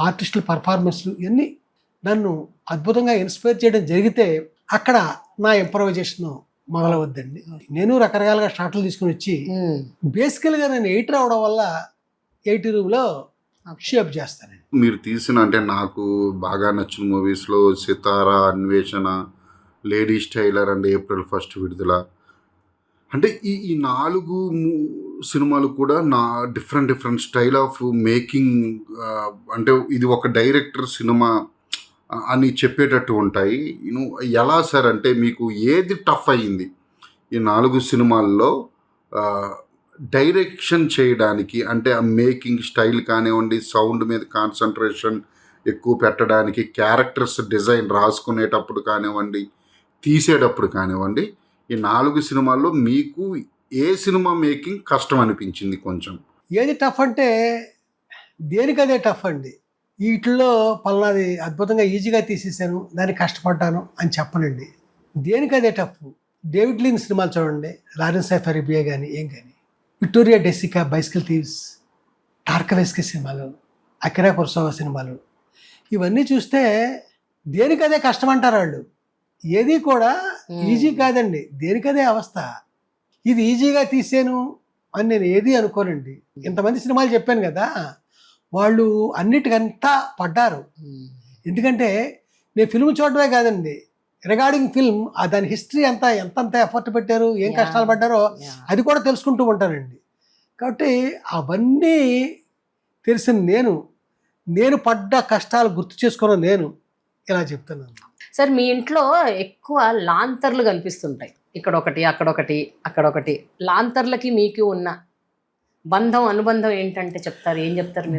ఆర్టిస్టుల పర్ఫార్మెన్స్లు ఇవన్నీ నన్ను అద్భుతంగా ఇన్స్పైర్ చేయడం జరిగితే అక్కడ నా ఇంప్రవైజేషన్ మొదలవద్దండి. నేను రకరకాలుగా షాట్లు తీసుకుని వచ్చి. బేసికల్గా నేను ఎయిటర్ అవడం వల్ల ఎయిటీ రూమ్లో షేప్ చేస్తానండి. మీరు తీసిన అంటే నాకు బాగా నచ్చిన మూవీస్లో Sitara Anveshana ladies tailor and April first విడుదల. అంటే ఈ ఈ నాలుగు ము- సినిమాలు కూడా నా different different style of making అంటే ఇది ఒక డైరెక్టర్ సినిమా అని చెప్పేటట్టు ఉంటాయి. యూనో ఎలా సార్ అంటే మీకు ఏది టఫ్ అయ్యింది? ఈ నాలుగు సినిమాల్లో డైరెక్షన్ చేయడానికి అంటే ఆ మేకింగ్ స్టైల్ కానివ్వండి సౌండ్ మీద కాన్సన్ట్రేషన్ ఎక్కువ పెట్టడానికి క్యారెక్టర్స్ డిజైన్ రాసుకునేటప్పుడు కానివ్వండి తీసేటప్పుడు కానివ్వండి ఈ నాలుగు సినిమాల్లో మీకు ఏ సినిమా మేకింగ్ కష్టం అనిపించింది కొంచెం? ఏది టఫ్ అంటే దేనికదే టఫ్ అండి. వీటిల్లో పలానాది అద్భుతంగా ఈజీగా తీసేసాను దానికి కష్టపడ్డాను అని చెప్పనండి. దేనికదే టఫ్ డేవిడ్ లీన్ సినిమాలు చూడండి లారెన్స్ ఆఫ్ అరేబియా కానీ ఏం కానీ Victoria De Sica bicycle thieves Tarkovsky సినిమాలు అకిరా కుర్సోవా సినిమాలు. ఇవన్నీ చూస్తే దేనికదే కష్టం అంటారు వాళ్ళు? ఏది కూడా ఈజీ కాదండి. దేనికదే అవస్థ? ఇది ఈజీగా తీసాను అని నేను ఏది అనుకోనండి ఇంతమంది సినిమాలు చెప్పాను కదా వాళ్ళు అన్నిటికంతా పడ్డారు. ఎందుకంటే నేను ఫిల్మ్ చూడడమే కాదండి రిగార్డింగ్ ఫిల్మ్ ఆ దాని హిస్టరీ అంతా ఎంతంత ఎఫర్ట్ పెట్టారు ఏం. కష్టాలు పడ్డారో. అది కూడా తెలుసుకుంటూ ఉంటానండి కాబట్టి అవన్నీ తెలిసిన నేను నేను పడ్డ కష్టాలు గుర్తు చేసుకున్న నేను ఇలా చెప్తున్నాను సార్ మీ ఇంట్లో ఎక్కువ లాంతర్లు కనిపిస్తుంటాయి ఇక్కడ ఒకటి అక్కడ ఒకటి అక్కడ ఒకటి లాంతర్లకి మీకు ఉన్న బంధం అనుబంధం ఏంటంటే చెప్తారు? ఏం చెప్తారు మీరు?